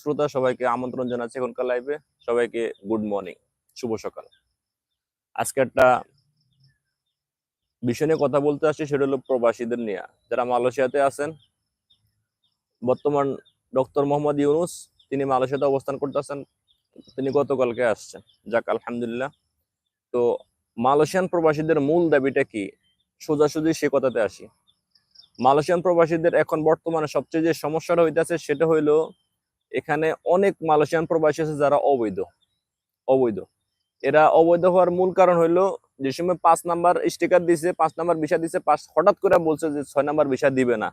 শ্রোতা সবাইকে আমন্ত্রণ জানাচ্ছি এখনকার লাইভে সবাইকে গুড মর্নিং শুভ সকাল। আজকে একটা বিষয় কথা বলতে আসছি, সেটা হলো প্রবাসীদের নিয়ে। যারা মালয়েশিয়াতে আছেন, বর্তমান ডক্টর মোহাম্মদ ইউনুস, তিনি মালয়েশিয়াতে অবস্থান করতেছেন। তিনি গতকালকে আসছেন। যাক, আলহামদুলিল্লাহ। তো মালয়েশিয়ান প্রবাসীদের মূল দাবিটা কি? সোজাসুজি সে কথাতে আসি। মালয়েশিয়ান প্রবাসীদের এখন বর্তমানে সবচেয়ে যে সমস্যাটা হইতেছে, সেটা হইল এখানে অনেক মালয়েশিয়ান প্রবাসী আছে যারা অবৈধ অবৈধ। এরা অবৈধ হওয়ার মূল কারণ হইল যে সময় পাঁচ নাম্বার স্টিকার দিছে, পাঁচ নাম্বার ভিসা দিছে, পাঁচ হঠাৎ করে বলছে যে ছয় নাম্বার ভিসা দিবে না।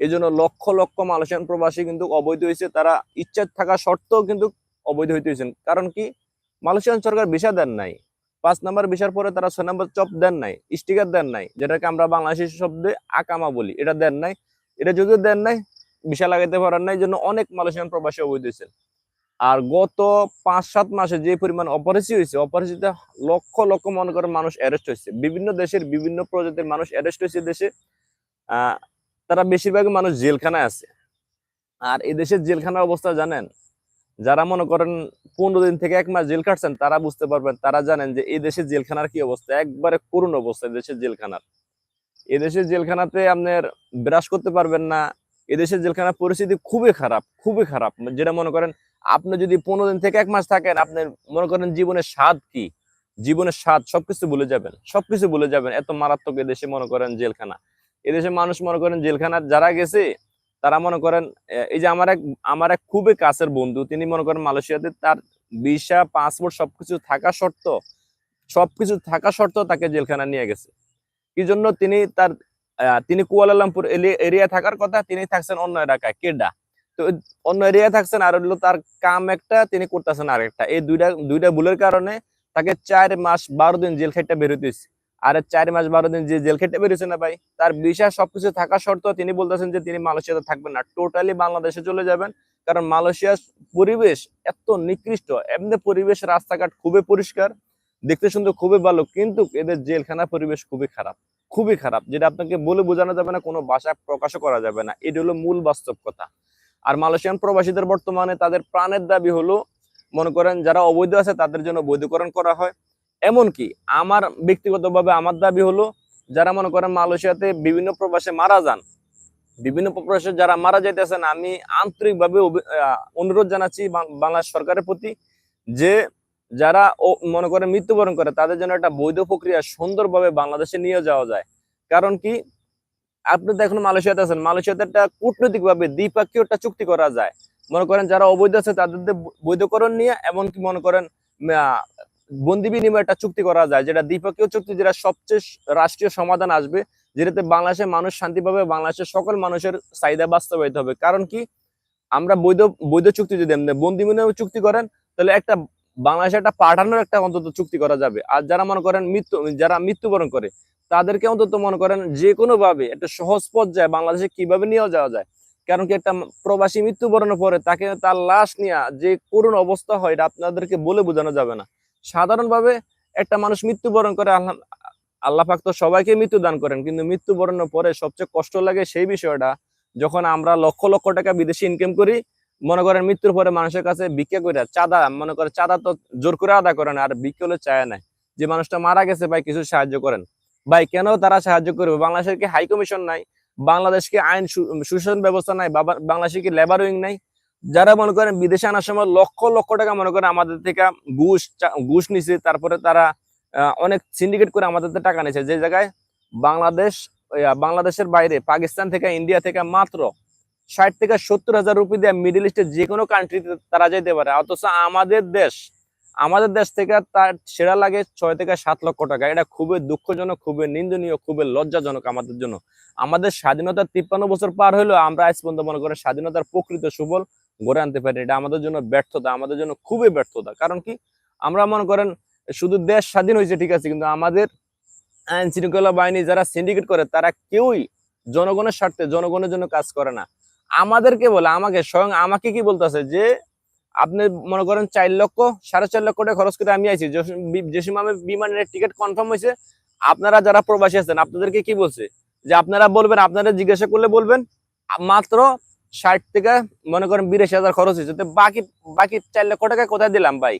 এই জন্য লক্ষ লক্ষ মালয়েশিয়ান প্রবাসী কিন্তু অবৈধ হয়েছে তারা ইচ্ছা থাকা সত্ত্বেও কিন্তু অবৈধ হইতে হয়েছেন কারণ কি? মালয়েশিয়ান সরকার ভিসা দেন নাই। পাঁচ নাম্বার ভিসার পরে তারা ছয় নাম্বার চপ দেন নাই স্টিকার দেন নাই, যেটাকে আমরা বাংলাদেশি শব্দে আকামা বলি। এটা দেন নাই। এটা যদিও দেন নাই ভিসা লাগাইতে পারার নাই এই জন্য অনেক মালয়েশিয়ান প্রবাসী অবৈধ হয়েছে। আর গত পাঁচ সাত মাসে যে পরিমাণ অপরাসি হয়েছে অপরাসিতে লক্ষ লক্ষ মনে করেন মানুষ অ্যারেস্ট হয়েছে। বিভিন্ন দেশের বিভিন্ন প্রজাতির মানুষ অ্যারেস্ট হয়েছে দেশে। তারা বেশিরভাগ মানুষ জেলখানায় আছে। আর এই দেশের জেলখানার অবস্থা জানেন? যারা মনে করেন পনেরো দিন থেকে এক মাস জেল কাটছেন তারা বুঝতে পারবেন, তারা জানেন যে এই দেশের জেলখানার কি অবস্থা। একবারে করুণ অবস্থা দেশের জেলখানার। এই দেশের জেলখানাতে আপনার ব্রাশ করতে পারবেন না এদেশের জেলখানার পরিস্থিতি খুবই খারাপ খুবই খারাপ। যেটা মনে করেন, আপনি যদি পনেরো দিন থেকে এক মাস থাকেন, আপনি মনে করেন জীবনের স্বাদ কি? জীবনের স্বাদ সবকিছু ভুলে যাবেন, সবকিছু ভুলে যাবেন। এত মারাত্মক এদেশে মনে করেন জেলখানা। এদেশে মানুষ মনে করেন জেলখানা যারা গেছে, তারা মনে করেন এই যে আমার এক আমার এক খুবই কাছের বন্ধু, তিনি মনে করেন মালয়েশিয়াতে তার ভিসা, পাসপোর্ট সবকিছু থাকা সত্ত্ব সবকিছু থাকা সত্ত্বেও তাকে জেলখানা নিয়ে গেছে। কি জন্য তিনি তার তিনি কুয়ালালামপুর এরিয়া থাকার কথা, তিনি থাকছেন অন্য এলাকায়, কেডা। তো অন্য এরিয়ায় থাকছেন আর হলো তার কাম একটা, তিনি করতেছেন আরেকটা। এই দুইটা দুইটা ভুলের কারণে তাকে চার মাস বারো দিন জেল খেটে বেরোতেছে আর চার মাস বারো দিন যে জেল খেটে বেরোছে না ভাই, তার ভিসা সবকিছু থাকা সত্ত্বেও তিনি বলতেছেন যে তিনি মালয়েশিয়াতে থাকবেন না। টোটালি বাংলাদেশে চলে যাবেন, কারণ মালয়েশিয়ার পরিবেশ এত নিকৃষ্ট, এমনি পরিবেশ রাস্তাঘাট খুবই পরিষ্কার, দেখতে শুনতে খুবই ভালো, কিন্তু এদের জেলখানা পরিবেশ খুবই খারাপ। খুবই খারাপ, যেটা আপনাকে বলে বোঝানো যাবে না, কোনো ভাষায় প্রকাশও করা যাবে না। এটা হলো মূল বাস্তব কথা। আর মালয়েশিয়ান প্রবাসীদের বর্তমানে তাদের প্রাণের দাবি হলো, মনে করেন যারা অবৈধ আছে, তাদের জন্য বৈধকরণ করা হয়। এমনকি আমার ব্যক্তিগতভাবে আমার দাবি হলো, যারা মনে করেন মালয়েশিয়াতে বিভিন্ন প্রবাসে মারা যান, বিভিন্ন প্রবাসে যারা মারা যাইতেছেন, আমি আন্তরিকভাবে অনুরোধ জানাচ্ছি বাংলাদেশ সরকারের প্রতি যে যারা মনে করেন মৃত্যুবরণ করে, তাদের জন্য একটা বৈধ প্রক্রিয়া সুন্দরভাবে বাংলাদেশে নিয়ে যাওয়া যায়। কারণ কি? আপনি তো এখন মালয়েশিয়াতে আছেন, মালয়েশিয়াতে একটা কূটনৈতিক ভাবে দ্বিপাক্ষীয় একটা চুক্তি করা যায়। মনে করেন যারা অবৈধ আছে, তাদের বৈধকরণ নিয়ে, এমনকি মনে করেন বন্দি বিনিময় একটা চুক্তি করা যায়, যেটা দ্বিপাক্ষীয় চুক্তি, যেটা সবচেয়ে রাষ্ট্রীয় সমাধান আসবে, যেটাতে বাংলাদেশের মানুষ শান্তি পাবে বাংলাদেশের সকল মানুষের চাহিদা বাস্তবায়িত হবে। কারণ কি? আমরা বৈধ বৈধ চুক্তি যদি বন্দি বিনিময় চুক্তি করেন, তাহলে একটা বাংলাদেশে একটা পাঠানোর একটা অন্তত চুক্তি করা যাবে। আর যারা মনে করেন মৃত্যু, যারা মৃত্যুবরণ করে, তাদেরকে অন্তত মনে করেন যে কোনো ভাবে একটা সহজ পর্যায়ে বাংলাদেশে কীভাবে নিয়ে যাওয়া যায়। কারণ কি একটা প্রবাসী মৃত্যুবরণের পরে তাকে তার লাশ নিয়ে যে করুণ অবস্থা হয়, এটা আপনাদেরকে বলে বোঝানো যাবে না। সাধারণভাবে একটা মানুষ মৃত্যুবরণ করে, আল্লাহ আল্লাহ পাক তো সবাইকে মৃত্যু দান করেন, কিন্তু মৃত্যুবরণের পরে সবচেয়ে কষ্ট লাগে সেই বিষয়টা, যখন আমরা লক্ষ লক্ষ টাকা বিদেশি ইনকাম করি মনে করেন মৃত্যুর পরে মানুষের কাছে ভিক্ষা করে চাঁদা, মনে করে চাঁদা তো জোর করে আদা করে না, আর ভিক্ষা হলে চায় না। যে মানুষটা মারা গেছে ভাই, কিছু সাহায্য করেন। ভাই, কেন তারা সাহায্য করবে? বাংলাদেশের কি হাই কমিশন নাই? বাংলাদেশকে আইন সুশাসন ব্যবস্থা নাই? বাংলাদেশে কি লেবার উইং নাই? যারা মনে করেন বিদেশে আনার সময় লক্ষ লক্ষ টাকা মনে করেন আমাদের থেকে ঘুষ ঘুষ নিছে, তারপরে তারা অনেক সিন্ডিকেট করে আমাদের টাকা নিছে। যে জায়গায় বাংলাদেশ বাংলাদেশের বাইরে, পাকিস্তান থেকে ইন্ডিয়া থেকে মাত্র ষাট থেকে সত্তর হাজার রুপি দিয়ে মিডিল ইস্টের যে কোনো কান্ট্রিতে তারা যেতে পারে। অথচ আমাদের দেশ আমাদের দেশ থেকে তার সেরা লাগে ছয় থেকে সাত লক্ষ টাকা। এটা খুবই দুঃখজনক, খুবই নিন্দনীয়, খুবই লজ্জাজনক আমাদের জন্য। আমাদের স্বাধীনতার তিপ্পান্ন বছর পার হলেও আমরা আজ পর্যন্ত মনে করেন স্বাধীনতার প্রকৃত সুফল গড়ে আনতে পারি। এটা আমাদের জন্য ব্যর্থতা, আমাদের জন্য খুবই ব্যর্থতা। কারণ কি? আমরা মনে করেন শুধু দেশ স্বাধীন হয়েছে, ঠিক আছে, কিন্তু আমাদের আইন শৃঙ্খলা বাহিনী যারা সিন্ডিকেট করে, তারা কেউই জনগণের স্বার্থে, জনগণের জন্য কাজ করে না। আমাদেরকে বলে, আমাকে, স্বয়ং আমাকে কি বলতেছে যে, আপনি মনে করেন চার লক্ষ, সাড়ে চার লক্ষ টাকা খরচ করে আমি আইছি যে- বিমানের টিকিট কনফার্ম হয়েছে, আপনারা যারা প্রবাসী আছেন, আপনাদেরকে কি বলছে? যে আপনারা বলবেন, আপনারা জিজ্ঞাসা করলে বলবেন, মাত্র ষাট থেকে মনে করেন বিরাশি হাজার খরচ হয়েছে। তো বাকি বাকি চার লক্ষ টাকা কোথায় দিলাম ভাই?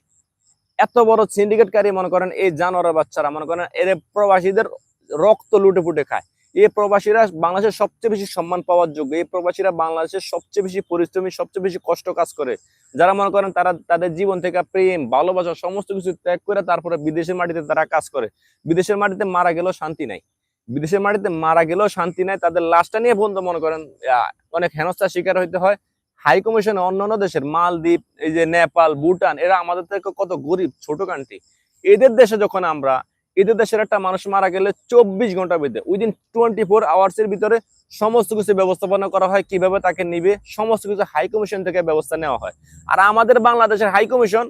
এত বড় সিন্ডিকেটকারী মনে করেন এই জানোয়ারের বাচ্চারা, মনে করেন এর প্রবাসীদের রক্ত লুটে ফুটে খায়। এই প্রবাসীরা বাংলাদেশের সবচেয়ে বেশি সম্মান পাওয়ার যোগ্য। এই প্রবাসীরা বাংলাদেশের সবচেয়ে বেশি পরিশ্রমী, সবচেয়ে বেশি কষ্ট কাজ করে। যারা মনে করেন তারা তাদের জীবন থেকে প্রেম, ভালোবাসা, সমস্ত কিছু ত্যাগ করে তারপরে বিদেশের মাটিতে তারা কাজ করে। বিদেশের মাটিতে মারা গেলেও শান্তি নাই। বিদেশের মাটিতে মারা গেলেও শান্তি নাই। তাদের লাশটা নিয়ে বন্ধু মনে করেন অনেক হেনস্থার শিকার হইতে হয়। হাই কমিশনে অন্যান্য দেশের মালদ্বীপ, এই যে নেপাল, ভুটান, এরা আমাদের থেকে কত গরিব, ছোট কান্ট্রি এদের দেশে যখন আমরা এদের দেশের একটা মানুষ মারা গেলে চব্বিশ ঘণ্টার ভিতরে উইদিন টোয়েন্টি ফোর আওয়ার্স এর ভিতরে সমস্ত কিছু ব্যবস্থাপনা করা হয়, কীভাবে তাকে নিবে, সমস্ত কিছু হাই কমিশন থেকে ব্যবস্থা নেওয়া হয়। আর আমাদের বাংলাদেশের হাই কমিশন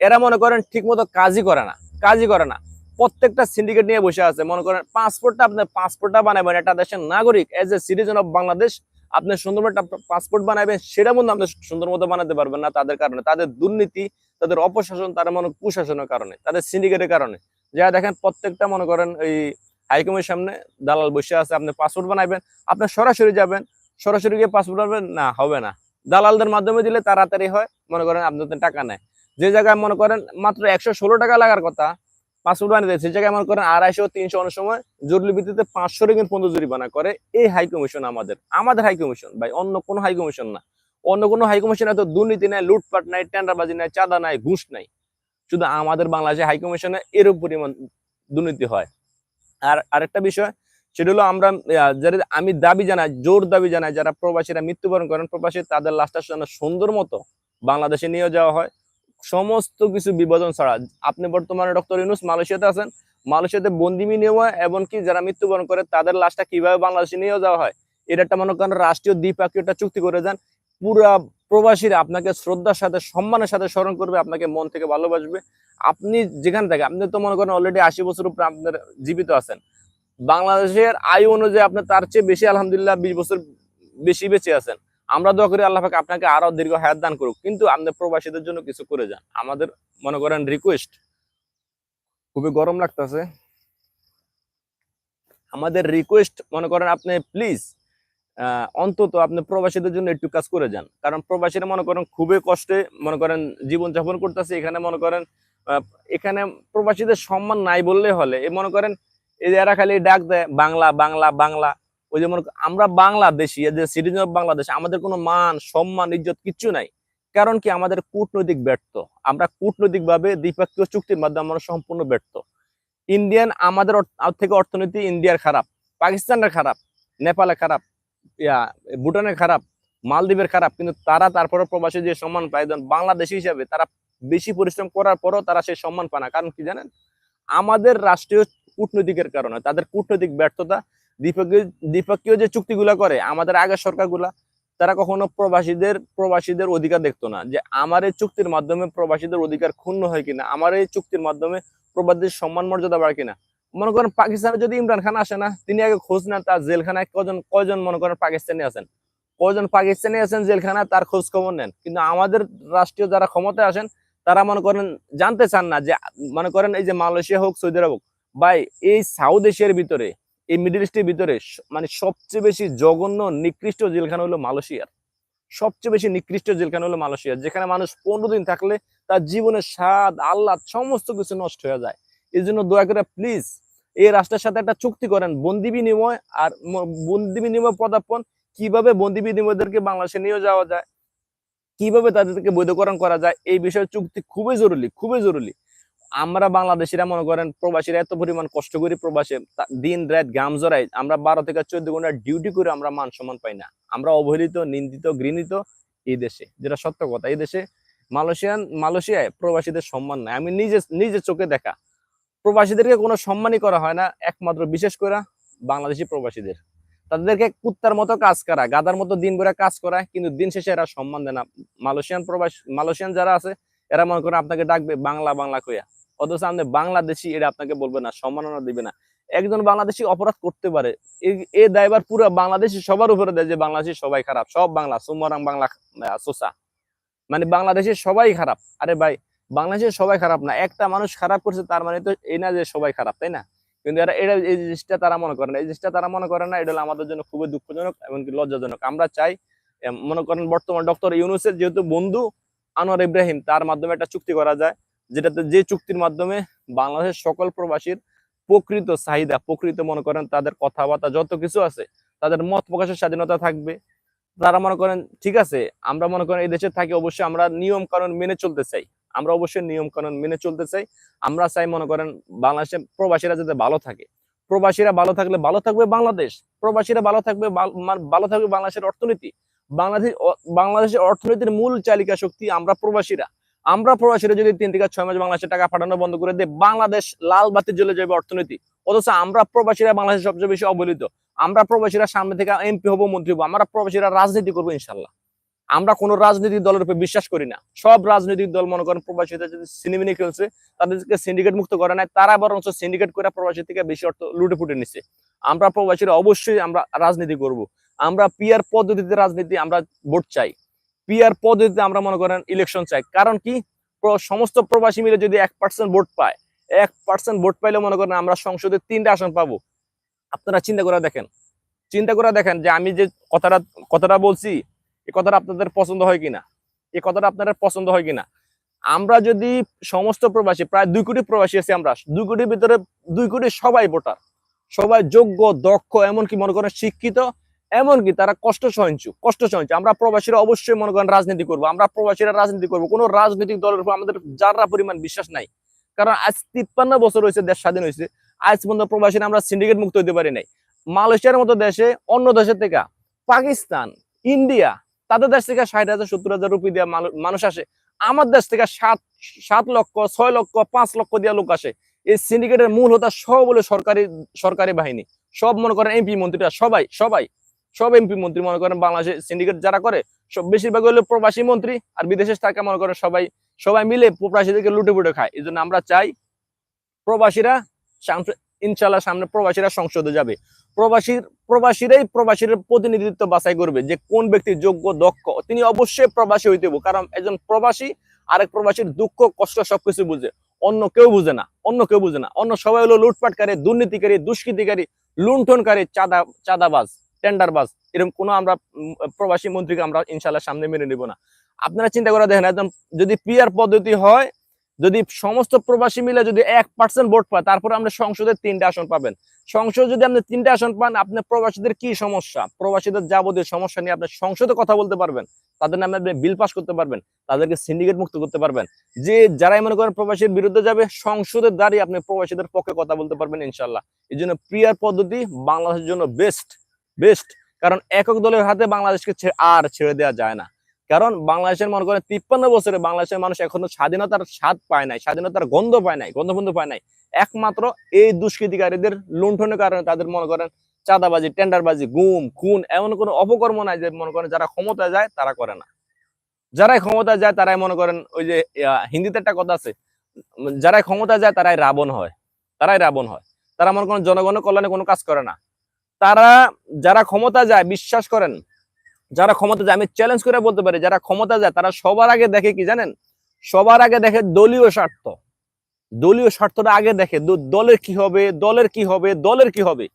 এরা মনে করেন ঠিক মতো কাজই করে না, কাজই করে না। প্রত্যেকটা সিন্ডিকেট নিয়ে বসে আছে, মনে করেন পাসপোর্টটা আপনি পাসপোর্টটা বানাবেন, একটা দেশের নাগরিক as a citizen of Bangladesh আপনি সুন্দর মতো পাসপোর্ট বানাবেন, সেটা মধ্যে আপনি সুন্দর মতো বানাতে পারবেন না তাদের কারণে। তাদের দুর্নীতি, তাদের অপশাসন, তারা মনে কুশাসনের কারণে, তাদের সিন্ডিকেটের কারণে। যা দেখেন প্রত্যেকটা, মনে করেন এই হাইকমের সামনে দালাল বসে আছে, আপনি পাসপোর্ট বানাবেন আপনি সরাসরি যাবেন, সরাসরি গিয়ে পাসপোর্ট বানাবেন, না, হবে না। দালালদের মাধ্যমে দিলে তাড়াতাড়ি হয়, মনে করেন আপনাদের টাকা নেয় যে জায়গায় মনে করেন মাত্র একশো ষোলো টাকা লাগার কথা পাসপোর্ট বানিয়ে দেয়, সেই জায়গায় মনে করেন আড়াইশো, তিনশো অনেক সময় জরুরি ভিত্তিতে পাঁচশো রিঙ্গিত পর্যন্ত জরিমানা করে এই হাই কমিশন আমাদের। আমাদের হাই কমিশন ভাই, অন্য কোনো হাই কমিশন না। অন্য কোনো হাই কমিশন এত দুর্নীতি নাই, লুটপাট নাই, টেন্ডারবাজি নাই, চাঁদা নাই, ঘুষ নাই। শুধু আমাদের বাংলাদেশে হাই কমিশনে এর পরিমাণ দুর্নীতি হয়। আর আরেকটা বিষয়, সেটা হলো আমরা যারা আমি দাবি জানাই, জোর দাবি জানাই, যারা প্রবাসীরা মৃত্যুবরণ করেন, প্রবাসী তাদের লাশটা যেন সুন্দর মতো বাংলাদেশে নিয়ে যাওয়া হয়। সমস্ত কিছু বিভাজন ছাড়া, আপনি বর্তমানে ডক্টর ইউনুস মালয়েশিয়াতে আছেন, মালয়েশিয়াতে বন্দিমি নেওয়া এমনকি যারা মৃত্যুবরণ করে, তাদের লাশটা কীভাবে বাংলাদেশে নিয়ে যাওয়া হয়? এটা একটা মনে করেন রাষ্ট্রীয় দ্বিপাক্ষিক একটা চুক্তি করে যান পুরা প্রবাসীরা আপনাকে শ্রদ্ধার সাথে, সম্মানের সাথে স্মরণ করবে, আপনাকে মন থেকে ভালোবাসবে। আপনি যেখান থেকে, আপনি তো মনে করেন অলরেডি আশি বছর উপরে আপনার জীবিত আছেন। বাংলাদেশের আয়ু অনুযায়ী আপনি তার চেয়ে বেশি, আলহামদুলিল্লাহ, বিশ বছর বেশি বেঁচে আছেন। আমরা দোয়া করি আল্লাহ আপনাকে আরও দীর্ঘ হায়াত দান করুক। কিন্তু আমাদের প্রবাসীদের জন্য কিছু করে যান। আমাদের মনে করেন রিকোয়েস্ট খুবই গরম লাগতেছে। আমাদের রিকোয়েস্ট মনে করেন আপনি প্লিজ অন্তত আপনি প্রবাসীদের জন্য একটু কাজ করে যান। কারণ প্রবাসীরা মনে করেন খুবই কষ্টে মনে করেন জীবন যাপন করতেছে, এখানে মনে করেন এখানে প্রবাসীদের সম্মান নাই বললে হলে, এ মনে করেন এরা খালি ডাক দেয়, বাংলা বাংলা বাংলা। ওই যে মনে আমরা বাংলাদেশি যে সিটিজেন অফ বাংলাদেশ, আমাদের কোনো মান, সম্মান, ইজ্জত কিচ্ছু নাই। কারণ কি? আমাদের কূটনৈতিক ব্যর্থ। আমরা কূটনৈতিক ভাবে দ্বিপাক্ষিক চুক্তির মাধ্যমে আমরা সম্পূর্ণ ব্যর্থ। ইন্ডিয়ান, আমাদের থেকে অর্থনীতি ইন্ডিয়ার খারাপ, পাকিস্তানের খারাপ, নেপালে খারাপ। ইয়া, ভুটানের খারাপ, মালদ্বীপের খারাপ, কিন্তু তারা তারপরে প্রবাসী যে সম্মান পায় বাংলাদেশি হিসাবে তারা বেশি পরিশ্রম করার পরও তারা সেই সম্মান পায় না। কারণ কি জানেন? আমাদের রাষ্ট্রীয় কূটনৈতিকের কারণে, তাদের কূটনৈতিক ব্যর্থতা, দ্বিপক্ষীয় দ্বিপক্ষীয় যে চুক্তিগুলা করে, আমাদের আগের সরকারগুলা, তারা কখনো প্রবাসীদের প্রবাসীদের অধিকার দেখতো না যে আমার এই চুক্তির মাধ্যমে প্রবাসীদের অধিকার ক্ষুণ্ণ হয় কিনা, আমার এই চুক্তির মাধ্যমে প্রবাসীদের সম্মান মর্যাদা বাড়ে কিনা। মনে করেন পাকিস্তানে যদি ইমরান খান আসে না, তিনি আগে খোঁজ নেন তার জেলখানায় কজন কয়জন মনে করেন পাকিস্তানি আছেন। কয়জন পাকিস্তানি আছেন জেলখানায় তার খোঁজ খবর নেন। কিন্তু আমাদের রাষ্ট্রীয় যারা ক্ষমতায় আসেন, তারা মনে করেন জানতে চান না যে, মনে করেন এই যে মালয়েশিয়া হোক, সৌদি আরব হোক, ভাই, এই সাউথ এশিয়ার ভিতরে, এই মিডিল ইস্টের ভিতরে মানে সবচেয়ে বেশি জঘন্য, নিকৃষ্ট জেলখানা হলো মালয়েশিয়ার। সবচেয়ে বেশি নিকৃষ্ট জেলখানা হলো মালয়েশিয়া যেখানে মানুষ পনেরো দিন থাকলে তার জীবনের স্বাদ, আহ্লাদ, সমস্ত কিছু নষ্ট হয়ে যায়। এই জন্য দয়া করে প্লিজ এই রাষ্ট্রের সাথে একটা চুক্তি করেন, বন্দি বিনিময় আর বন্দি বিনিময় পদার্পণ, কীভাবে বন্দি বিনিময়দেরকে বাংলাদেশে নিয়ে যাওয়া যায়, কীভাবে তাদেরকে বৈধকরণ করা যায়, এই বিষয়ে চুক্তি খুবই জরুরি খুবই জরুরি। আমরা বাংলাদেশিরা মনে করেন, প্রবাসীরা এত পরিমাণ কষ্ট করি প্রবাসে দিন, রাত গাম জড়াই আমরা বারো থেকে চোদ্দ ঘণ্টা ডিউটি করে আমরা মান সম্মান পাই না। আমরা অবহেলিত, নিন্দিত, ঘৃণিত এই দেশে, যেটা সত্য কথা। এই দেশে মালয়েশিয়ান, মালয়েশিয়ায় প্রবাসীদের সম্মান নাই। আমি নিজে নিজে চোখে দেখা। প্রবাসীদেরকে কোনো সম্মানই করা হয় না, একমাত্র বিশেষ করে বাংলাদেশি প্রবাসীদের। তাদেরকে কুত্তার মতো কাজ করা, গাদার মতো দিন করে কাজ করা, কিন্তু দিন শেষে এরা সম্মান দেয় না। মালয়েশিয়ান প্রবাস, মালয়েশিয়ান যারা আছে, এরা মনে করেন আপনাকে ডাকবে বাংলা বাংলা কইয়া। অথচ আপনি বাংলাদেশি, এটা আপনাকে বলবে না, সম্মাননা দিবে না। একজন বাংলাদেশি অপরাধ করতে পারে এই দায়বার পুরো বাংলাদেশি, সবার উপরে দেয় যে বাংলাদেশি সবাই খারাপ, সব বাংলা, সুমরাং বাংলা সোসা। মানে বাংলাদেশের সবাই খারাপ। আরে ভাই বাংলাদেশের সবাই খারাপ না। একটা মানুষ খারাপ করছে, তার মানে তো এই না যে সবাই খারাপ, তাই না? কিন্তু এরা এটা এই জিনিসটা তারা মনে করে না। এই জিনিসটা তারা মনে করে না, এটা আমাদের জন্য খুবই দুঃখজনক এমনকি লজ্জাজনক। আমরা চাই মনে করেন বর্তমান ডক্টর ইউনুসের যেহেতু বন্ধু আনোয়ার ইব্রাহিম, তার মাধ্যমে একটা চুক্তি করা যায়, যেটাতে যে চুক্তির মাধ্যমে বাংলাদেশের সকল প্রবাসীর প্রকৃত চাহিদা, প্রকৃত মনে করেন তাদের কথাবার্তা যত কিছু আছে, তাদের মত প্রকাশের স্বাধীনতা থাকবে। তারা মনে করেন, ঠিক আছে, আমরা মনে করেন এই দেশে থাকি, অবশ্যই আমরা নিয়ম কানুন মেনে চলতে চাই। আমরা অবশ্যই নিয়ম কানুন মেনে চলতে চাই। আমরা চাই, মনে করেন বাংলাদেশে প্রবাসীরা যাতে ভালো থাকে। প্রবাসীরা ভালো থাকলে ভালো থাকবে বাংলাদেশ। প্রবাসীরা ভালো থাকবে ভালো থাকবে বাংলাদেশের অর্থনীতি। বাংলাদেশ বাংলাদেশের অর্থনীতির মূল চালিকা শক্তি আমরা প্রবাসীরা। আমরা প্রবাসীরা যদি তিন থেকে ছয় মাস বাংলাদেশে টাকা পাঠানো বন্ধ করে দেয় বাংলাদেশ লাল বাতি জ্বলে যাবে অর্থনীতি। অথচ আমরা প্রবাসীরা বাংলাদেশের সবচেয়ে বেশি অবহেলিত। আমরা প্রবাসীরা সামনে থেকে এমপি হব, মন্ত্রী হব, আমরা প্রবাসীরা রাজনীতি করব, ইনশাল্লাহ। আমরা কোন রাজনৈতিক দলের উপর বিশ্বাস করি না। সব রাজনৈতিক দল মনে করেন প্রবাসীদের যদি সিনেমিনি খেলছে, তাদেরকে সিন্ডিকেট মুক্ত করে নাই, তারা বরং সিন্ডিকেট করে প্রবাসী থেকে বেশি অর্থ লুটে ফুটে নিচ্ছে আমরা প্রবাসীরা অবশ্যই আমরা রাজনীতি করব। আমরা পিয়ার পদ্ধতিতে রাজনীতি আমরা ভোট চাই। পিয়ার পদ্ধতিতে আমরা মনে করেন ইলেকশন চাই। কারণ কি? সমস্ত প্রবাসী মিলে যদি এক পার্সেন্ট ভোট পায়, এক পার্সেন্ট ভোট পাইলে মনে করেন আমরা সংসদে তিনটা আসন পাবো। আপনারা চিন্তা করে দেখেন। চিন্তা করে দেখেন যে আমি যে কথাটা কথাটা বলছি এই কথাটা আপনাদের পছন্দ হয় কিনা? এ কথাটা আপনাদের পছন্দ হয় কিনা? আমরা যদি সমস্ত প্রবাসী, প্রায় দুই কোটি প্রবাসী আছি আমরা, দুই কোটির ভিতরে দুই কোটি সবাই ভোটার, সবাই যোগ্য, দক্ষ, এমনকি মনে করেন শিক্ষিত, এমনকি তারা কষ্ট সহিঞ্চু কষ্ট সহিঞ্চু আমরা প্রবাসীরা অবশ্যই মনে করেন রাজনীতি করব, আমরা প্রবাসীরা রাজনীতি করব, কোনো রাজনৈতিক দলের উপর আমাদের যারা পরিমাণ বিশ্বাস নাই। কারণ আজ তিপ্পান্ন বছর হয়েছে, দেশ স্বাধীন হয়েছে, আজ পর্যন্ত প্রবাসীরা আমরা সিন্ডিকেট মুক্ত হতে পারি নাই। মালয়েশিয়ার মতো দেশে, অন্য দেশের থেকে, পাকিস্তান, ইন্ডিয়া তাদের দেশ থেকে ষাট হাজার, সত্তর হাজার রুপি দিয়ে মানুষ আসে। আমার দেশ থেকে সাত সাত লক্ষ, ছয় লক্ষ, পাঁচ লক্ষ দিয়া লোক আসে। এই সিন্ডিকেটের মূল হতা সব হলো সরকারি সরকারি বাহিনী। সব মনে করেন এমপি মন্ত্রীরা, সবাই সবাই, সব এমপি মন্ত্রী মনে করেন বাংলাদেশে সিন্ডিকেট যারা করে, সব বেশিরভাগ হলো প্রবাসী মন্ত্রী আর বিদেশে থাকা মনে করেন সবাই সবাই মিলে প্রবাসীদেরকে লুটে পুটে খায়। এই জন্য আমরা চাই প্রবাসীরা ইনশাল্লাহ সামনে প্রবাসীরা সংসদে যাবে। প্রবাসীর, প্রবাসীরাই প্রবাসীর প্রতিনিধিত্ব বাছাই করবে যে কোন ব্যক্তি যোগ্য, দক্ষ, তিনি অবশ্যই প্রবাসী হইতে কারণ একজন প্রবাসী আরেক প্রবাসীর দুঃখ, কষ্ট সবকিছু বুঝে। অন্য কেউ বুঝে না, অন্য কেউ বুঝে না। অন্য সবাই হলো লুটপাটকারী, দুর্নীতিকারী, দুষ্কৃতিকারী, লুণ্ঠনকারী, চাঁদা, চাঁদাবাজ, টেন্ডারবাজ। এরকম কোনো আমরা প্রবাসী মন্ত্রীকে আমরা ইনশাল্লাহ সামনে মেনে নিব না। আপনারা চিন্তা করে দেখেন, একদম যদি পিয়ার পদ্ধতি হয় যদি সমস্ত প্রবাসী মিলে যদি এক পার্সেন্ট ভোট পায়, তারপরে আপনি সংসদে তিনটা আসন পাবেন। সংসদ যদি আপনি তিনটা আসন পান আপনি প্রবাসীদের কি সমস্যা? প্রবাসীদের যাবতীয় সমস্যা নিয়ে আপনি সংসদে কথা বলতে পারবেন। তাদের নামে আপনি বিল পাস করতে পারবেন। তাদেরকে সিন্ডিকেট মুক্ত করতে পারবেন। যে যারাই মনে করেন প্রবাসীর বিরুদ্ধে যাবে সংসদের দাঁড়িয়ে আপনি প্রবাসীদের পক্ষে কথা বলতে পারবেন ইনশাল্লাহ এই জন্য প্রিয়ার পদ্ধতি বাংলাদেশের জন্য বেস্ট বেস্ট কারণ একক দলের হাতে বাংলাদেশকে আর ছেড়ে দেওয়া যায় না। কারণ বাংলাদেশের মনে করেন তিপ্পান্ন বছরে বাংলাদেশের মানুষ এখনও স্বাধীনতার স্বাদ পায় নাই, স্বাধীনতার গন্ধ পায় নাই গন্ধ বন্ধ পায় নাই। একমাত্র এই দুষ্কৃতিকারীদের লুণ্ঠনের কারণে তাদের মনে করেন চাঁদাবাজি, টেন্ডারবাজি, গুম, খুন এমন কোনো অপকর্ম নাই যে মনে করেন যারা ক্ষমতায় যায় তারা করে না। যারাই ক্ষমতায় যায় তারাই মনে করেন ওই যে হিন্দিতে একটা কথা আছে, যারাই ক্ষমতায় যায় তারাই রাবণ হয়, তারাই রাবণ হয়। তারা মনে করেন জনগণের কল্যাণে কোনো কাজ করে না। তারা যারা ক্ষমতা যায়, বিশ্বাস করেন যারা ক্ষমতা যায়, আমি চ্যালেঞ্জ করে বলতে পারি, যারা ক্ষমতা যায়, তারা সবার আগে দেখে কি জানেন? সবার আগে দেখে দলীয় স্বার্থ। দলীয় স্বার্থটা আগে দেখে দলের কি হবে, দলের কি হবে, দলের কি হবে,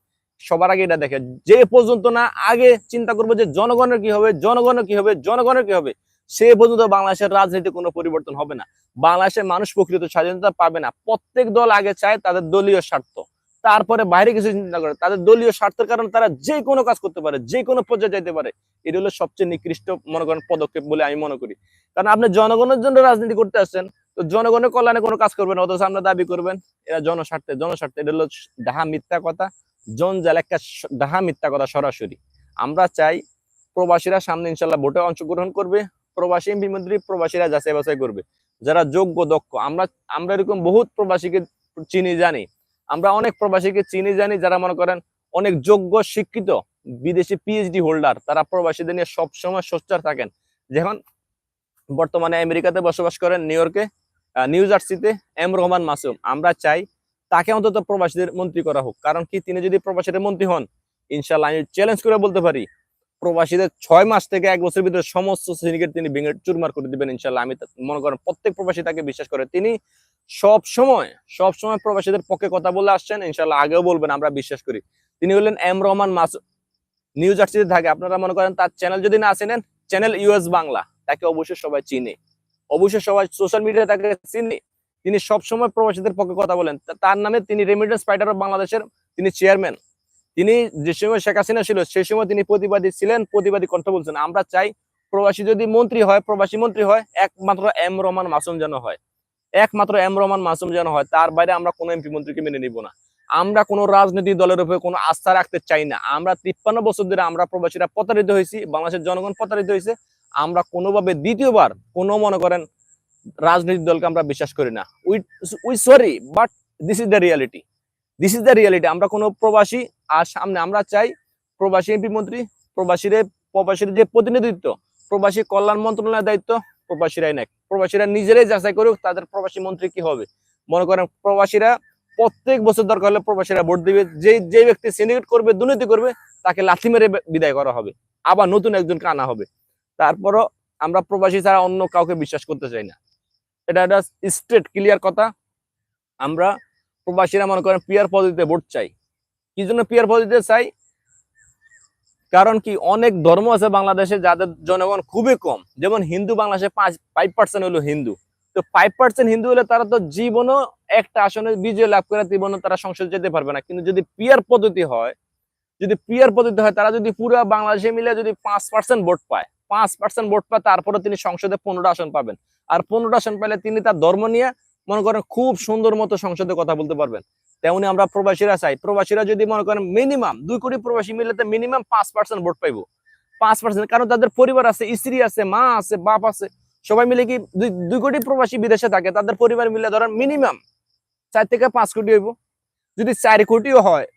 সবার আগে এটা দেখে। যে পর্যন্ত না, আগে চিন্তা করব যে জনগণের কি হবে, জনগণের কি হবে, জনগণের কি হবে, সে পর্যন্ত বাংলাদেশের রাজনীতি কোনো পরিবর্তন হবে না। বাংলাদেশের মানুষ প্রকৃত স্বাধীনতা পাবে না। প্রত্যেক দল আগে চায় তাদের দলীয় স্বার্থ। তারপরে বাইরে কিছু চিন্তা করে। তাদের দলীয় স্বার্থের কারণে তারা যে কোনো কাজ করতে পারে, যে কোনো পর্যায়ে যাইতে পারে। এটা হলো সবচেয়ে নিকৃষ্ট মনে করেন পদক্ষেপ বলে আমি মনে করি। কারণ আপনি জনগণের জন্য রাজনীতি করতে আসছেন, তো জনগণের কল্যাণে কোনো কাজ করবেন অথচ আমরা দাবি করবেন, এরা জনস্বার্থে জনস্বার্থে, এটা হলো ডাহা মিথ্যা কথা, জঞ্জাল একটা স- ডাহা মিথ্যা কথা সরাসরি। আমরা চাই প্রবাসীরা সামনে ইনশাল্লাহ ভোটে অংশগ্রহণ করবে, প্রবাসী এমপি মন্ত্রী প্রবাসীরা যাচাই বাছাই করবে। যারা যোগ্য, দক্ষ, আমরা আমরা এরকম বহুত প্রবাসীকে চিনি, জানি। আমরা অনেক প্রবাসীকে চিনি, জানি, যারা মনে করেন অনেক যোগ্য, শিক্ষিত, বিদেশি পিএইচডি হোল্ডার তারা প্রবাসীদের নিয়ে সবসময় সোচ্চার থাকেন। যখন বর্তমানে আমেরিকাতে বসবাস করেন, নিউ ইয়র্কে নিউ জার্সিতে এম রহমান মাসুম। আমরা চাই তাকে অন্তত প্রবাসীদের মন্ত্রী করা হোক। কারণ কি, তিনি যদি প্রবাসীদের মন্ত্রী হন ইনশাল্লাহ আমি চ্যালেঞ্জ করে বলতে পারি, প্রবাসীদের ছয় মাস থেকে এক বছরের ভিতরে সমস্ত সিন্ডিকেট তিনি ভেঙে চুরমার করে দিবেন ইনশাল্লাহ আমি মনে করেন প্রত্যেক প্রবাসী তাকে বিশ্বাস করে। তিনি সব সময় সব সময় প্রবাসীদের পক্ষে কথা বলে আসছেন ইনশাল্লাহ আগেও বলবেন, আমরা বিশ্বাস করি। তিনি হলেন এম রহমান মাসুম নিউ জার্সিতে থাকে। আপনারা মনে করেন তার চ্যানেল যদি না চেনেন চ্যানেল ইউএস বাংলা। তাকে অবশ্যই সবাই চিনে। অবশ্যই সবাই সোশ্যাল মিডিয়ায় তাকে চিনে। তিনি সবসময় প্রবাসীদের পক্ষে কথা বলেন। তার নামে তিনি রেমিটেন্স ফাইটার অফ বাংলাদেশের তিনি চেয়ারম্যান তিনি যে সময় শেখ হাসিনা ছিল সেই সময় তিনি প্রতিবাদী ছিলেন, প্রতিবাদী কণ্ঠ বলছেন। আমরা চাই প্রবাসী যদি মন্ত্রী হয়, প্রবাসী মন্ত্রী হয়, একমাত্র এম রহমান মাসুম যেন হয়। একমাত্র এম রহমান মাসুম যেন হয়, তার বাইরে আমরা কোনো এমপি মন্ত্রীকে মেনে নিব না। আমরা কোনো রাজনৈতিক দলের উপরে কোনো আস্থা রাখতে চাই না। আমরা তিপ্পান্ন বছর ধরে আমরা প্রবাসীরা প্রতারিত হয়েছি, বাংলাদেশের জনগণ প্রতারিত হয়েছে। আমরা কোনোভাবে দ্বিতীয়বার কোনো মনে করেন রাজনৈতিক দলকে আমরা বিশ্বাস করি না। We we sorry, but this is the reality. This is the reality. আমরা কোনো প্রবাসী, আর সামনে আমরা চাই প্রবাসী এমপি মন্ত্রী প্রবাসীর প্রবাসীর যে প্রতিনিধিত্ব, প্রবাসী কল্যাণ মন্ত্রণালয়ের দায়িত্ব প্রবাসীরাই নেয় প্রবাসীরা নিজেরাই যাচাই করুক তাদের প্রবাসী মন্ত্রী কি হবে। মনে করেন প্রবাসীরা প্রত্যেক বছর দরকার হলে প্রবাসীরা ভোট দিবে। যে যে ব্যক্তি সিন্ডিকেট করবে, দুর্নীতি করবে, তাকে লাথি মেরে বিদায় করা হবে। আবার নতুন একজনকে আনা হবে। তারপরও আমরা প্রবাসী ছাড়া অন্য কাউকে বিশ্বাস করতে চাই না। এটা একটা স্ট্রেট ক্লিয়ার কথা। আমরা প্রবাসীরা মনে করেন পিয়ার পদ্ধতিতে ভোট চাই। কি জন্য পিয়ার পদ্ধতিতে চাই? কারণ কি অনেক ধর্ম আছে বাংলাদেশে যাদের জনগণ খুবই কম। যেমন হিন্দু বাংলাদেশে পাঁচ ফাইভ পার্সেন্ট হলো হিন্দু। তো ফাইভ পার্সেন্ট হিন্দু হলে তারা তো জীবনও একটা আসনে বিজয় লাভ করে জীবনও তারা সংসদ যেতে পারবে না। কিন্তু যদি পিয়ার পদ্ধতি হয়, যদি পিয়ার পদ্ধতি হয়, তারা যদি পুরো বাংলাদেশে মিলে যদি পাঁচ পার্সেন্ট ভোট পায়, পাঁচ পার্সেন্ট ভোট পায় তারপরে তিনি সংসদে পনেরোটা আসন পাবেন। আর পনেরোটা আসন পাইলে তিনি তার ধর্ম নিয়ে মনে করেন খুব সুন্দর মতো সংসদে কথা বলতে পারবেন। তেমনি আমরা প্রবাসীরা চাই। প্রবাসীরা যদি মনে করেন মিনিমাম দুই কোটি প্রবাসী মিলে মিনিমাম পাঁচ পার্সেন্ট ভোট পাইবো। পাঁচ পার্সেন্ট কারণ তাদের পরিবার আছে, স্ত্রী আছে, মা আছে, বাপ আছে। সবাই মিলে কি দুই কোটি প্রবাসী বিদেশে থাকে, তাদের পরিবার মিলে ধরেন মিনিমাম চার থেকে পাঁচ কোটি হইব। যদি চার কোটিও হয়,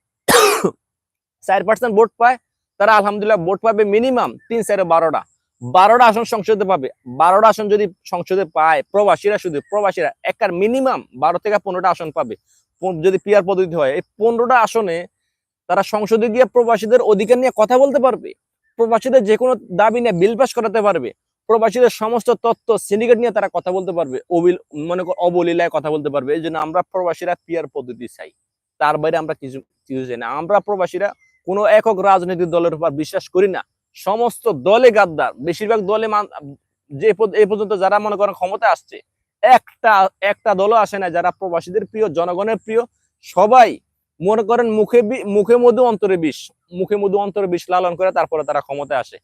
চার পার্সেন্ট ভোট পায়, তারা আলহামদুলিল্লাহ ভোট পাবে মিনিমাম তিন, চারে, বারোটা। বারোটা আসন সংসদে পাবে। বারোটা আসন যদি সংসদে পায়, প্রবাসীরা শুধু, প্রবাসীরা একার মিনিমাম বারো থেকে পনেরোটা আসন পাবে। যদি পিয়ার পদ্ধতি হয়, এই পনেরোটা আসনে তারা সংসদে গিয়ে প্রবাসীদের অধিকার নিয়ে কথা বলতে পারবে, প্রবাসীদের যে কোনো দাবি নিয়ে বিল পাস করাতে পারবে, প্রবাসীদের সমস্ত তথ্য সিন্ডিকেট নিয়ে তারা কথা বলতে পারবে, অবিল মনে অবলীলায় কথা বলতে পারবে, এই জন্য আমরা প্রবাসীরা পিয়ার পদ্ধতি চাই। তার বাইরে আমরা কিছু কিছু চাই না। আমরা প্রবাসীরা কোনো একক রাজনৈতিক দলের উপর বিশ্বাস করি না। সমস্ত দলে গাদ্দার, বেশিরভাগ দলে যে এই পর্যন্ত যারা মনে করেন ক্ষমতা আসছে একটা একটা দলও আসে না যারা প্রবাসীদের প্রিয়, জনগণের প্রিয়। সবাই মনে করেন মুখে মুখে মধু, অন্তরে বিষ। মুখে মধু, অন্তরে বিষ লালন করে তারপরে তারা ক্ষমতায় আসে।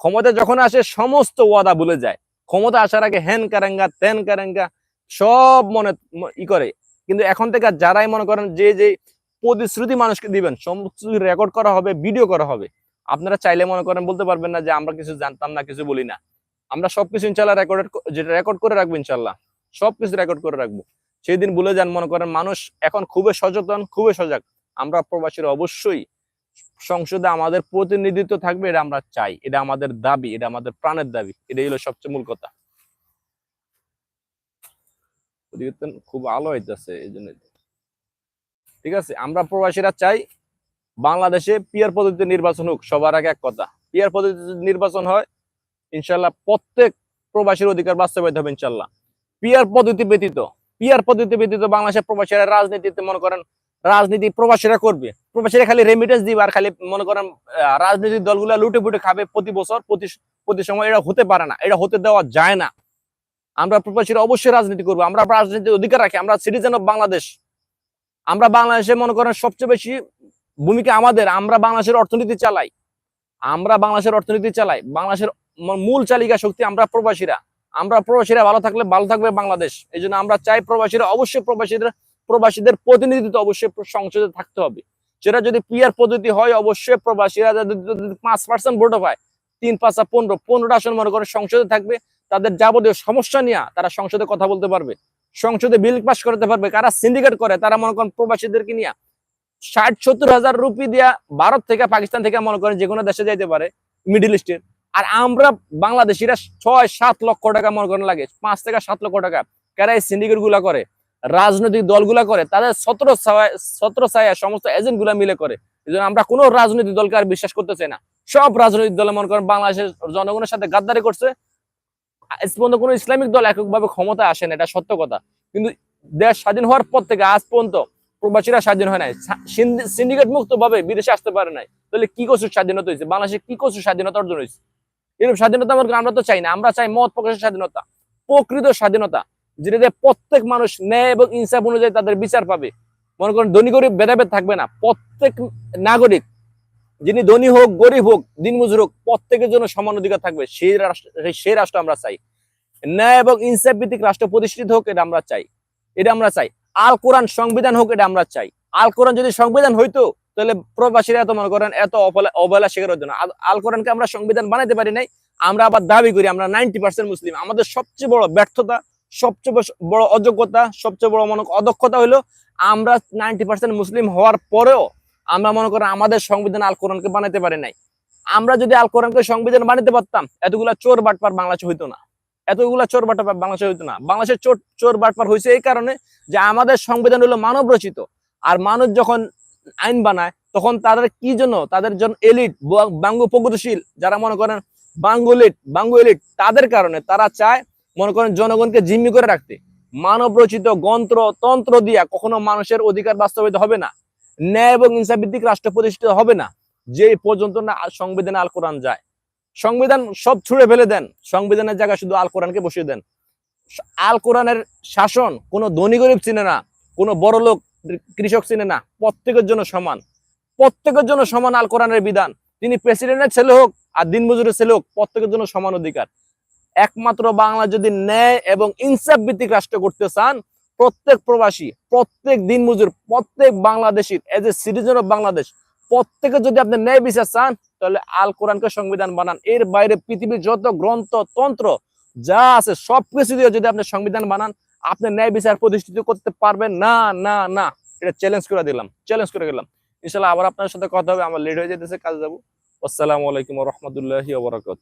ক্ষমতা যখন আসে, সমস্ত ওয়াদা ভুলে যায়। ক্ষমতা আসার আগে হ্যান কারেঙ্গা, তেন কারেঙ্গা, সব মনে ই করে। কিন্তু এখন থেকে যারাই মনে করেন যে যে প্রতিশ্রুতি মানুষকে দিবেন, সমস্ত রেকর্ড করা হবে ভিডিও করা হবে, আপনারা চাইলে মনে করেন বলতে পারবেন না যে, আমরা কিছু জানতাম না, কিছু বলি না। আমরা সবকিছু ইনশাল্লাহ রেকর্ড যেটা রেকর্ড করে রাখব ইনশাল্লাহ। সবকিছু রেকর্ড করে রাখব। সেই দিন ভুলে যান, মনে করেন মানুষ এখন খুবই সচেতন, খুবই সজাগ। আমরা প্রবাসীরা অবশ্যই সংসদে আমাদের প্রতিনিধিত্ব থাকবে, এটা আমরা চাই। এটা আমাদের দাবি, এটা আমাদের প্রাণের দাবি। এটাই হলো সবচেয়ে মূল কথা। খুব আলো হইতেছে এই জন্য ঠিক আছে, আমরা প্রবাসীরা চাই বাংলাদেশে পিয়ার পদ্ধতিতে নির্বাচন হোক, সবার আগে এক কথা। পিয়ার পদ্ধতিতে নির্বাচন হয়, ইনশাল্লাহ প্রত্যেক প্রবাসীর অধিকার বাস্তবায়িত হবে, ইনশাল্লাহ। পিয়ার পদ্ধতি ব্যতীত পিয়ার পদ্ধতি ব্যতীত বাংলাদেশের প্রবাসীরা রাজনীতিতে মনে করেন, রাজনীতি প্রবাসীরা করবে। প্রবাসীরা খালি রেমিটেন্স দিবে আর খালি মনে করেন রাজনৈতিক দলগুলা লুটে পুটে খাবে প্রতি বছর, প্রতি প্রতি সময়। এটা হতে পারে না, এটা হতে দেওয়া যায় না। আমরা প্রবাসীরা অবশ্যই রাজনীতি করব। আমরা রাজনীতির অধিকার রাখি। আমরা সিটিজেন অফ বাংলাদেশ আমরা বাংলাদেশে মনে করেন সবচেয়ে বেশি ভূমিকা আমাদের। আমরা বাংলাদেশের অর্থনীতি চালাই। আমরা বাংলাদেশের অর্থনীতি চালাই। বাংলাদেশের মূল চালিকা শক্তি আমরা প্রবাসীরা। আমরা প্রবাসীরা ভালো থাকলে ভালো থাকবে বাংলাদেশ। এই আমরা চাই প্রবাসীরা, অবশ্যই প্রবাসীদের প্রবাসীদের প্রতিনিধিত্ব অবশ্যই সংসদে থাকতে হবে। সেটা যদি পিয়ার পদ্ধতি হয়, অবশ্যই প্রবাসীরা যদি পাঁচ পার্সেন্ট ভোটও পায়, তিন পাঁচটা পনেরো, পনেরোটা আসন মনে করে সংসদে থাকবে, তাদের যাবতীয় সমস্যা নিয়ে তারা সংসদে কথা বলতে পারবে। সংসদে বিল পাস করতে পারবে, কারা সিন্ডিকেট করে, তারা মনে করেন প্রবাসীদেরকে নিয়ে ষাট, সত্তর হাজার রুপি দিয়া ভারত থেকে, পাকিস্তান থেকে মনে করেন যে কোনো দেশে যাইতে পারে মিডিল ইস্টের আর আমরা বাংলাদেশিরা ছয়, সাত লক্ষ টাকা মনে করেন লাগে, পাঁচ থেকে সাত লক্ষ টাকা। কারা এই সিন্ডিকেটগুলা করে, রাজনৈতিক দলগুলা করে, তাদের সতেরো সতেরো ছায়া সমস্ত এজেন্টগুলা মিলে করে। এই জন্য আমরা কোনো রাজনৈতিক দলকে আর বিশ্বাস করতে চাই না। সব রাজনৈতিক দলে মনে করেন বাংলাদেশের জনগণের সাথে গাদ্দারি করছে। পর্যন্ত কোনো ইসলামিক দল এককভাবে ক্ষমতা আসে না, এটা সত্য কথা। কিন্তু দেশ স্বাধীন হওয়ার পর থেকে আজ পর্যন্ত প্রবাসীরা স্বাধীন হয় নাই। সিন্ডিকেট মুক্ত ভাবে বিদেশে আসতে পারে নাই। তাহলে কি কচুর স্বাধীনতা হয়েছে বাংলাদেশে কি কচুর স্বাধীনতা অর্জন হয়েছে এরকম স্বাধীনতা আমরা তো চাই না, আমরা চাই মত প্রকাশের স্বাধীনতা, প্রকৃত স্বাধীনতা যেটাতে প্রত্যেক মানুষ ন্যায় এবং ইনসাফ অনুযায়ী তাদের বিচার পাবে। মনে করেন, ধনী গরিব ভেদাভেদ থাকবে না, প্রত্যেক নাগরিক, যিনি ধনী হোক, গরিব হোক, দিনমজুর হোক, প্রত্যেকের জন্য সমান অধিকার থাকবে, সেই রাষ্ট্র সেই রাষ্ট্র আমরা চাই। ন্যায় এবং ইনসাফ ভিত্তিক রাষ্ট্র প্রতিষ্ঠিত হোক, এটা আমরা চাই, এটা আমরা চাই। আল কোরআন সংবিধান হোক, এটা আমরা চাই। আল কোরআন যদি সংবিধান হইতো তাহলে প্রবাসীরা এত মনে করেন এত অবহেলা না। আল- আল কোরআনকে আমরা সংবিধান বানাইতে পারি নাই, আমরা আবার দাবি করি আমরা নাইনটি পার্সেন্ট মুসলিম। আমাদের সবচেয়ে বড় ব্যর্থতা, সবচেয়ে বড় অযোগ্যতা, সবচেয়ে বড় মনে অদক্ষতা হলো আমরা নাইনটি পার্সেন্ট মুসলিম হওয়ার পরেও আমরা মনে করেন আমাদের সংবিধান আল কোরআনকে বানাইতে পারি নাই। আমরা যদি আল কোরআনকে সংবিধান বানাতে পারতাম, এতগুলা চোর বাটপার বাংলাদেশে হইতো না। এতগুলা চোর বাটপার বাংলাদেশে হইতো না। বাংলাদেশের চোর চোর বাটপার হয়েছে এই কারণে যে আমাদের সংবিধান হলো মানব রচিত আর মানুষ যখন আইন বানায়, তখন তাদের কি জন্য? তাদের জন্য এলিট বাঙ্গু প্রগতিশীল, যারা মনে করেন বাঙ্গু এলিট বাঙ্গু এলিট তাদের কারণে তারা চায় মনে করেন জনগণকে জিম্মি করে রাখতে। মানব রচিত গন্ত্র, তন্ত্র দিয়া কখনো মানুষের অধিকার বাস্তবায়িত হবে না। ন্যায় এবং ইনসাফ ভিত্তিক রাষ্ট্র প্রতিষ্ঠিত হবে না। যে পর্যন্ত না সংবিধানে আল কোরআন যায়। সংবিধান সব ছুড়ে ফেলে দেন। সংবিধানের জায়গায় শুধু আল কোরআনকে বসিয়ে দেন। আল কোরআনের শাসন কোনো ধনী গরিব চিনে না। কোনো বড় লোক কৃষক চিনে না, প্রত্যেকের জন্য সমান। প্রত্যেকের জন্য সমান আল কোরআনের বিধান। তিনি প্রেসিডেন্টের ছেলে হোক আর দিনমজুরের ছেলে হোক, প্রত্যেকের জন্য সমান অধিকার। একমাত্র বাংলা যদি ন্যায় এবং ইনসাফ ভিত্তিক রাষ্ট্র করতে চান, প্রত্যেক প্রবাসী, প্রত্যেক দিনমজুর প্রত্যেক বাংলাদেশির as a citizen of Bangladesh প্রত্যেকে যদি আপনি ন্যায় বিচার চান, তাহলে আল কোরআনকে সংবিধান বানান। এর বাইরে পৃথিবীর যত গ্রন্থ তন্ত্র যা আছে, সবকিছু দিয়ে যদি আপনি সংবিধান বানান আপনি ন্যায় বিচার প্রতিষ্ঠিত করতে পারবেন না না না। এটা চ্যালেঞ্জ করে দিলাম চ্যালেঞ্জ করে গেলাম। ইনশাল্লাহ আবার আপনার সাথে কথা হবে, আমার লেট হয়ে যেতেছে, কাজে যাব। আসসালামু আলাইকুম রহমতুল্লাহি ওবরাকাত